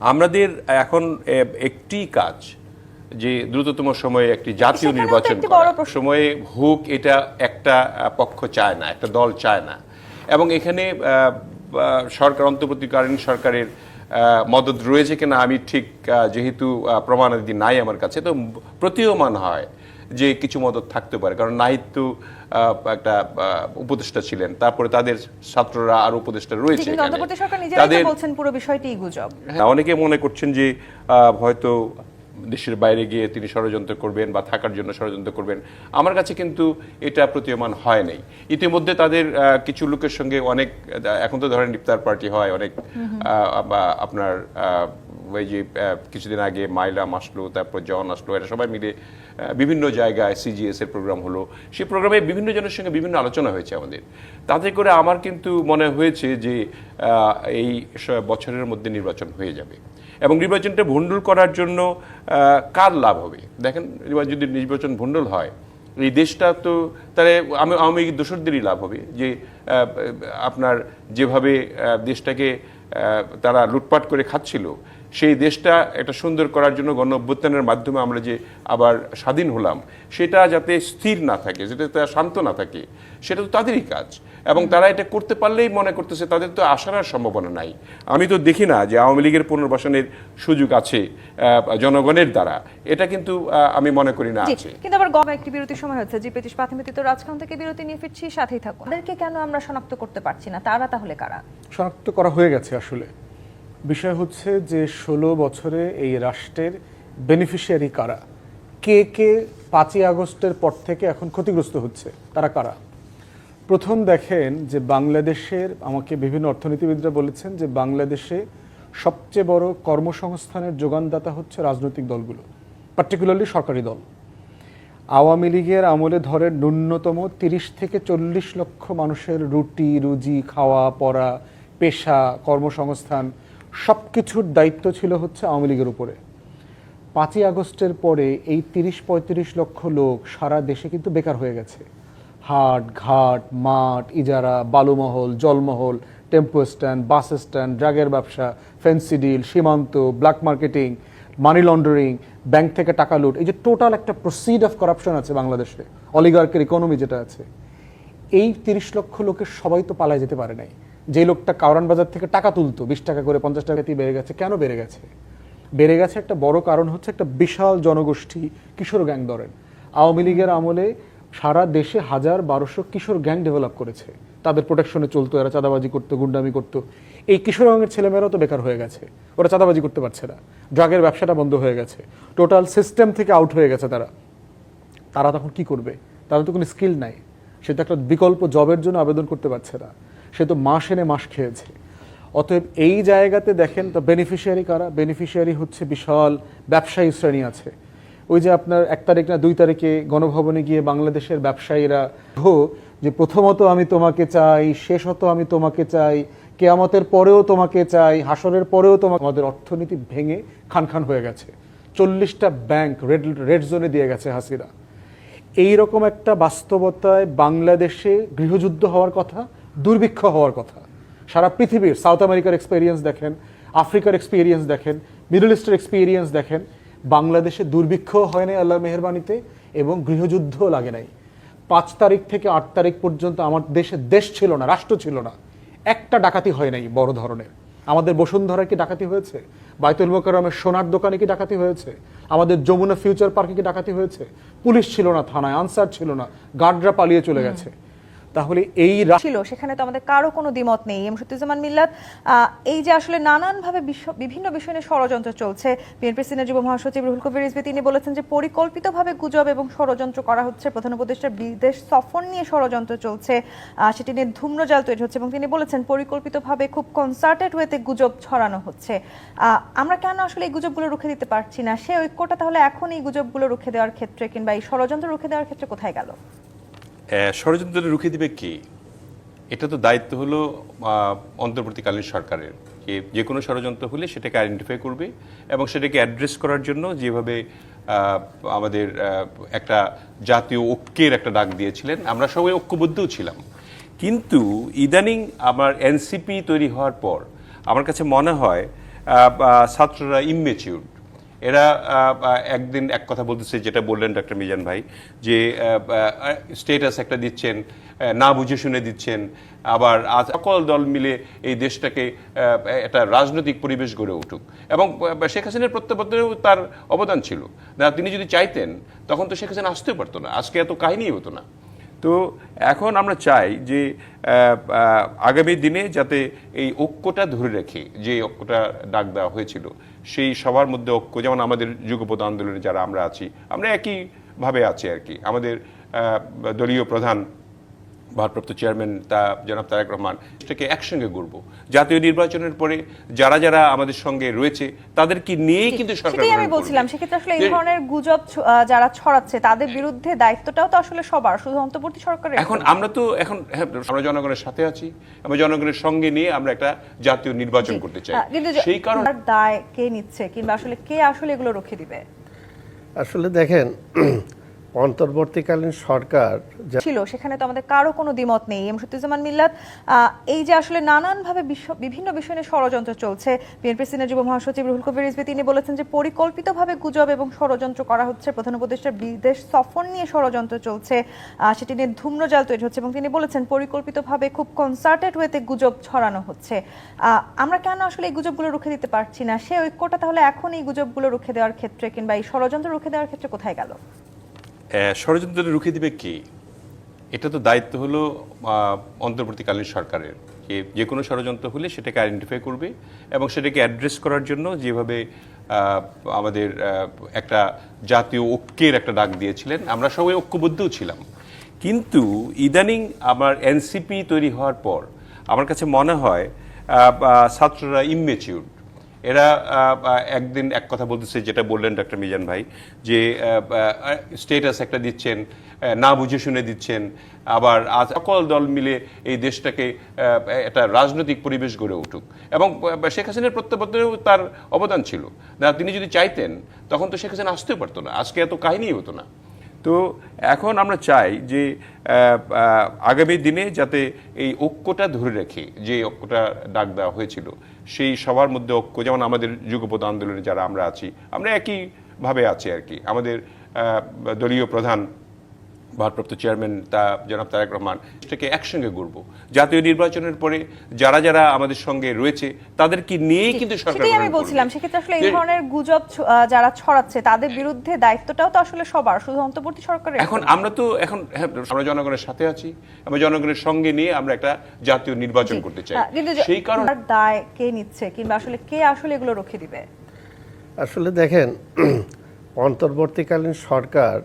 আমাদের এখন একটি কাজ যে দ্রুততম সময়ে একটি জাতীয় নির্বাচন। সময়ে হোক এটা একটা পক্ষ চায় না একটা দল চায় না। এবং এখানে সরকার অন্তর্বর্তীকালীন সরকারের মদত রয়েছে কিনা আমি ঠিক যেহেতু প্রমাণাদি নাই আমার কাছে তো প্রতীয়মান হয়। যে কিছু মদত থাকতে পারে। কারণ নাহিদ তো একটা উপদেষ্টা ছিলেন। তারপরে তাদের ছাত্ররা আর উপদেষ্টা রয়েছে তাদের বলছেন পুরো বিষয়টিই গুজব। হ্যাঁ, অনেকে মনে করছেন যে হয়তো দেশের বাইরে গিয়ে তিনি ষড়যন্ত্র করবেন বা থাকার জন্য ষড়যন্ত্র করবেন। আমার কাছে কিন্তু এটা প্রতীয়মান হয় নাই। ইতিমধ্যে তাদের আহ, কিছু লোকের সঙ্গে অনেক এখন তো ধরেন ইফতার পার্টি হয় অনেক আহ, বা আপনার আহ, ওই যে কিছুদিন আগে মাইলাম আসলো, তারপর জন আসলো, এরা সবাই মিলে বিভিন্ন জায়গায় সিজিএস এর প্রোগ্রাম হলো। সেই প্রোগ্রামে বিভিন্ন জনের সঙ্গে বিভিন্ন আলোচনা হয়েছে আমাদের। তাতে করে আমার কিন্তু মনে হয়েছে যে এই বছরের মধ্যে নির্বাচন হয়ে যাবে। এবং নির্বাচনটা ভণ্ডুল করার জন্য কার লাভ হবে? দেখেন যদি নির্বাচন ভণ্ডুল হয়, এই দেশটা তো, তাহলে আমি, আওয়ামী দোসরদেরই লাভ হবে। যে আপনার যেভাবে দেশটাকে তারা লুটপাট করে খাচ্ছিল সেই দেশটা একটা সুন্দর করার জন্য গণ অভ্যুত্থানের মাধ্যমে আমরা যে আবার স্বাধীন হলাম সেটা যাতে স্থির না থাকে যেটা তারা শান্ত না থাকে সেটা তো তাদেরই কাজ। এবং তারা এটা করতে পারলেই মনে করতেছে তাদের তো আসার আর সম্ভাবনা নাই। আমি তো দেখি না যে আওয়ামী লীগের পুনর্বাসনের সুযোগ আছে আহ, জনগণের দ্বারা। এটা কিন্তু আহ, আমি মনে করি না জি আছে। কিন্তু আবার গম একটি বিরতির সময় হচ্ছে। যে পেতিশ প্রাথমিক তো রাজখান থেকে বিরতি নিয়ে ফিরছি সাথেই থাকুন। তাদেরকে কেন আমরা শনাক্ত করতে পারছি না? তারা তাহলে কারা? শনাক্ত করা হয়ে গেছে আসলে। বিষয় হচ্ছে যে ষোলো বছরে এই রাষ্ট্রের বেনিফিশিয়ারি কারা? কে কে পাঁচই আগস্টের পর থেকে এখন ক্ষতিগ্রস্ত হচ্ছে? তারা কারা? প্রথম দেখেন যে বাংলাদেশের, আমাকে বিভিন্ন অর্থনীতিবিদরা বলেছেন যে বাংলাদেশে সবচেয়ে বড় কর্মসংস্থানের যোগানদাতা হচ্ছে রাজনৈতিক দলগুলো পার্টিকুলারলি সরকারি দল। আওয়ামী লীগের আমলে ধরে ন্যূনতম তিরিশ থেকে চল্লিশ লক্ষ মানুষের রুটি, রুজি, খাওয়া, পড়া, পেশা, কর্মসংস্থান সব কিছুর দায়িত্ব ছিল হচ্ছে আওয়ামী লীগের উপরে। পাঁচই আগস্টের পরে এই তিরিশ পঁয়ত্রিশ লক্ষ লোক সারা দেশে কিন্তু বেকার হয়ে গেছে। হাট, ঘাট, মাঠ, ইজারা, বালুমহল, জলমহল, টেম্পো স্ট্যান্ড, বাস স্ট্যান্ড, ড্রাগের ব্যবসা ফেন্সি ডিল, সীমান্ত, black marketing, money laundering, bank থেকে টাকা লুট, এই যে টোটাল একটা প্রসিড অফ করাপশন আছে বাংলাদেশে, অলিগার্কের ইকোনমি যেটা আছে। এই তিরিশ লক্ষ লোকের সবাই তো পালায় যেতে পারে নাই। যে লোকটা কাউরান বাজার থেকে টাকা তুলতো, বিশ টাকা করে পঞ্চাশ টাকাতেই বেড়ে গেছে, কেন বেড়ে গেছে? বেড়ে গেছে একটা বড় কারণ হচ্ছে একটা বিশাল জনগোষ্ঠী কিশোর গ্যাং ধরেন। আওয়ামী লীগের আমলে সারা দেশে হাজার বারোশো কিশোর গ্যাং ডেভেলপ করেছে। তাদের প্রোটেকশনে চলতো, এরা চাঁদাবাজি করতো, গুন্ডামি করতো। এই কিশোর গ্যাংয়ের ছেলেমেয়েরাও তো বেকার হয়ে গেছে। ওরা চাঁদাবাজি করতে পারছে না। ড্রাগের ব্যবসাটা বন্ধ হয়ে গেছে। টোটাল সিস্টেম থেকে আউট হয়ে গেছে তারা। তারা তখন কি করবে? তাদের তো কোনো স্কিল নাই। সে তো একটা বিকল্প জবের জন্য আবেদন করতে পারছে না। সে তো মাস এনে মাস খেয়েছে। অতএব এই জায়গাতে দেখেন তো বেনিফিশিয়ারি কারা? বেনিফিশিয়ারি হচ্ছে বিশাল ব্যবসায়ী শ্রেণি আছে। ওই যে আপনার এক তারিখ না দুই তারিখে গণভবনে গিয়ে বাংলাদেশের ব্যবসায়ীরা হো যে প্রথমত আমি তোমাকে চাই, শেষত আমি তোমাকে চাই, কেয়ামতের পরেও তোমাকে চাই, হাসরের পরেও তোমাকে আমাদের অর্থনীতি ভেঙে খান খান হয়ে গেছে। চল্লিশটা ব্যাংক রেড রেড জোনে দিয়ে গেছে হাসিরা এই রকম একটা বাস্তবতায় বাংলাদেশে গৃহযুদ্ধ হওয়ার কথা দুর্ভিক্ষ হওয়ার কথা। সারা পৃথিবীর, সাউথ আমেরিকার এক্সপেরিয়েন্স দেখেন, আফ্রিকার এক্সপিরিয়েন্স দেখেন মিডল ইস্টের এক্সপিরিয়েন্স দেখেন, বাংলাদেশে দুর্ভিক্ষ হয় নাই আল্লাহর মেহরবানিতে এবং গৃহযুদ্ধও লাগে নাই। পাঁচ তারিখ থেকে আট তারিখ পর্যন্ত আমার দেশে দেশ ছিল না, রাষ্ট্র ছিল না। একটা ডাকাতি হয় নাই বড় ধরনের। আমাদের বসুন্ধরা কি ডাকাতি হয়েছে? বাইতুল মোকাররমের সোনার দোকানে কি ডাকাতি হয়েছে? আমাদের যমুনা ফিউচার পার্কে কি ডাকাতি হয়েছে? পুলিশ ছিল না থানায়, আনসার ছিল না, গার্ডরা পালিয়ে চলে গেছে। তাহলে এই ছিল, সেখানে তো আমাদের কারও কোনো দ্বিমত নেই। এম সত্যিজামান মিল্লাত এই যে আসলে নানানভাবে বিভিন্ন বিষয় নিয়ে ষড়যন্ত্র চলছে, বিএনপি সিনিয়র যুব মহাসচিব রুহুল কবির রিজভী, তিনি বলেছেন যে পরিকল্পিতভাবে গুজব এবং ষড়যন্ত্র করা হচ্ছে, প্রধান উপদেষ্টার বিদেশ সফর নিয়ে ষড়যন্ত্র চলছে সেটি নিয়ে ধূম্রজাল তৈরি হচ্ছে এবং তিনি বলেছেন পরিকল্পিতভাবে খুব কনসার্টেড ওয়েতে গুজব ছড়ানো হচ্ছে। আমরা কেন আসলে এই গুজবগুলো রুখে দিতে পারছি না? সে ঐক্যটা তাহলে এখন এই গুজবগুলো রুখে দেওয়ার ক্ষেত্রে কিংবা এই ষড়যন্ত্র রুখে দেওয়ার ক্ষেত্রে কোথায় গেল? ষড়যন্ত্র রুখে দিবে কি? এটা তো দায়িত্ব হলো অন্তর্বর্তীকালীন সরকারের যে যে কোনো ষড়যন্ত্র হলে সেটাকে আইডেন্টিফাই করবে এবং সেটাকে অ্যাড্রেস করার জন্য যেভাবে আমাদের একটা জাতীয় ঐক্যের একটা ডাক দিয়েছিলেন, আমরা সবাই ঐক্যবদ্ধও ছিলাম। কিন্তু ইদানিং আমার এনসিপি তৈরি হওয়ার পর, আমার কাছে মনে হয় ছাত্ররা ইমেচিউর এরা একদিন এক কথা বলতেছে, যেটা বললেন ডক্টর মিজান ভাই, যে স্টেটাস একটা দিচ্ছেন না বুঝে শুনে দিচ্ছেন, আবার আজ সকল দল মিলে এই দেশটাকে একটা রাজনৈতিক পরিবেশ গড়ে উঠুক। এবং শেখ হাসিনার প্রত্যাবর্তনেও তার অবদান ছিল। না, তিনি যদি চাইতেন, তখন তো শেখ হাসিনা আসতেও পারতো না, আজকে এত কাহিনী হতো না। তো এখন আমরা চাই যে আগামী দিনে যাতে এই ঐক্যটা ধরে রেখে, যে ঐক্যটা ডাক দেওয়া হয়েছিল সেই সবার মধ্যে ঐক্য, যেমন আমাদের যুগপথ আন্দোলনে যারা আমরা আছি, আমরা একইভাবে আছি আর কি। আমাদের দলীয় প্রধান ভারপ্রাপ্ত চেয়ারম্যান তা জনাব তারেক রহমান সেটাকে একসঙ্গে গড়ব। জাতীয় নির্বাচনের পরে যারা যারা আমাদের সঙ্গে রয়েছে তাদেরকে নিয়েই কিন্তু সরকার আমি বলছিলাম। সেক্ষেত্রে আসলে এই ধরনের গুজব যারা ছড়াচ্ছে তাদের বিরুদ্ধে দায়িত্বটাও তো আসলে সবার শুধু অন্তর্বর্তী সরকারের এখন আমরা তো এখন হ্যাঁ, আমরা জনগণের সাথে আছি আমরা জনগণের সঙ্গে নিয়ে আমরা একটা জাতীয় নির্বাচন করতে চাই। সেই কারণে দায় কে নিচ্ছে কিংবা আসলে কে আসলে এগুলো রুখে দিবে? আসলে দেখেন অন্তর্বর্তীকালীন সরকার ছিল, সেখানে তো আমাদের কারও কোনো দ্বিমত নেই। এম শক্তিজমান মিল্লাত এই যে আসলে নানানভাবে বিভিন্ন বিষয় নিয়ে ষড়যন্ত্র চলছে বিএনপি সিনিয়র যুব মহাসচিব রুহুল কবির রিজভী, তিনি বলেছেন যে পরিকল্পিতভাবে গুজব এবং ষড়যন্ত্র করা হচ্ছে, প্রধান উপদেষ্টার বিদেশ সফর নিয়ে ষড়যন্ত্র চলছে সেটি নিয়ে ধূম্রজাল তৈরি হচ্ছে এবং তিনি বলেছেন পরিকল্পিতভাবে খুব কনসার্টেড ওয়েতে গুজব ছড়ানো হচ্ছে। আমরা কেন আসলে এই গুজবগুলো রুখে দিতে পারছি না? সে ঐক্যটা তাহলে এখন এই গুজবগুলো রুখে দেওয়ার ক্ষেত্রে কিংবা এই ষড়যন্ত্র রুখে দেওয়ার ক্ষেত্রে কোথায় গেল? ষড়যন্ত্র রুখে দিবে কে? এটা তো দায়িত্ব হলো অন্তর্বর্তীকালীন সরকারের যে যে কোনো ষড়যন্ত্র হলে সেটাকে আইডেন্টিফাই করবে এবং সেটাকে অ্যাড্রেস করার জন্য যেভাবে আমাদের একটা জাতীয় ঐক্যের একটা ডাক দিয়েছিলেন, আমরা সবাই ঐক্যবদ্ধও ছিলাম। কিন্তু ইদানিং আমার এনসিপি তৈরি হওয়ার পর, আমার কাছে মনে হয় ছাত্ররা ইমেচিউর এরা একদিন এক কথা বলতেছে, যেটা বললেন ডক্টর মিজান ভাই, যে স্টেটাস একটা দিচ্ছেন না বুঝে শুনে দিচ্ছেন, আবার আজ সকল দল মিলে এই দেশটাকে একটা রাজনৈতিক পরিবেশ গড়ে উঠুক। এবং শেখ হাসিনার প্রত্যাবর্তনেও তার অবদান ছিল। না, তিনি যদি চাইতেন, তখন তো শেখ হাসিনা আসতেও পারতো না। আজকে এত কাহিনী হতো না। তো এখন আমরা চাই যে আগামী দিনে যাতে এই ঐক্যটা ধরে রেখে যে ঐক্যটা ডাক দেওয়া হয়েছিল, সেই সবার মধ্যে ঐক্য, যেমন আমাদের যুগপথ আন্দোলনে যারা আমরা আছি, আমরা একইভাবে আছি আর কি। আমাদের দলীয় প্রধান ভারপ্রাপ্ত চেয়ারম্যান তা জনাব তারেক রহমান সেটাকে একসঙ্গে গড়ব। জাতীয় নির্বাচনের পরে যারা যারা আমাদের সঙ্গে রয়েছে তাদেরকে নিয়েই কিন্তু সরকার আমি বলছিলাম সেক্ষেত্রে আসলে এই ধরনের গুজব যারা ছড়াচ্ছে তাদের বিরুদ্ধে দায়িত্বটাও তো আসলে সবার শুধু অন্তর্বর্তী সরকারের এখন আমরা তো এখন হ্যাঁ, আমরা জনগণের সাথে আছি আমরা জনগণের সঙ্গে নিয়ে আমরা একটা জাতীয় নির্বাচন করতে চাই। কিন্তু সেই কারণে দায় কে নিচ্ছে কিংবা আসলে কে আসলে এগুলো রুখে দিবে? আসলে দেখেন অন্তর্বর্তীকালীন সরকার